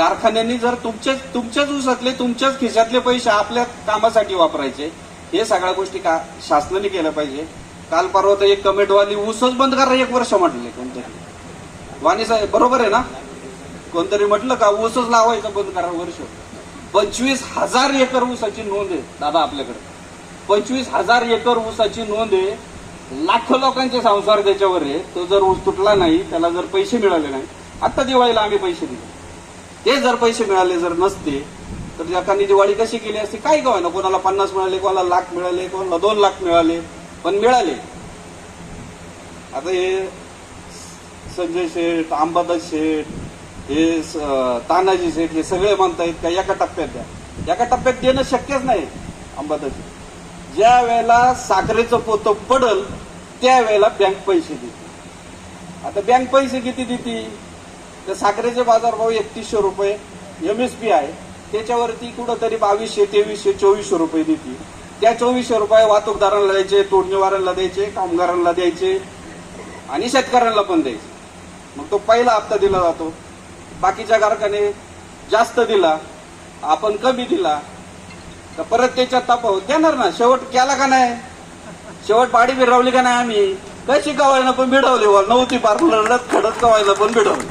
कारखान्यांनी जर तुमचेच तुमच्याच उसातले तुमच्याच खिशातले पैसे आपल्या कामासाठी वापरायचे हे सगळ्या गोष्टी का शासनाने केल्या पाहिजे. काल परवा तर एक कमेंटवाली ऊसच बंद करा एक वर्ष म्हटले कोणतरी. वाणी साहेब बरोबर आहे ना? कोणतरी म्हटलं का ऊसच लावायचं बंद करा वर्ष. पंचवीस हजार एकर ऊसाची नोंद आहे दादा आपल्याकडे. पंचवीस हजार एकर ऊसाची नोंद आहे. लाखो लोकांचे संसार त्याच्यावर आहे. तो जर ऊस तुटला नाही त्याला जर पैसे मिळाले नाही आत्ता दिवाळीला आम्ही पैसे दिले. ते जर पैसे मिळाले जर नसते तर एखादी दिवाळी कशी केली असती? काही काय ना कोणाला पन्नास मिळाले कोणाला लाख मिळाले कोणाला दोन लाख मिळाले पण मिळाले. आता हे संजय शेठ अंबादास शेठ हे तानाजी शेठ हे सगळे म्हणतायत का एका टप्प्यात द्या. एका टप्प्यात देणं शक्यच नाही अंबादास ज्या वेळेला साखरेचं पोतं पडल त्यावेळेला बँक पैसे देते. आता बँक पैसे किती देते? तर साखरेचे बाजारभाव एकतीसशे रुपये एम एस पी आहे. त्याच्यावरती कुठंतरी बावीसशे तेवीसशे चोवीसशे रुपये देते त्या चोवीसशे रुपये वाहतूकदारांना द्यायचे तोडणीवारांना द्यायचे कामगारांना द्यायचे आणि शेतकऱ्यांना पण द्यायचे. मग तो पहिला हप्ता दिला जातो. बाकीच्या कारखाने जास्त दिला आपण कमी दिला. तर परत त्याच्यात तफावत देणार ना शेवट केला का नाही? शेवट पाडी फिरवली का नाही आम्ही? कशी कवायला पण भिडवली वर नव्हती पार्लर खडत कवायला पण भिडवली.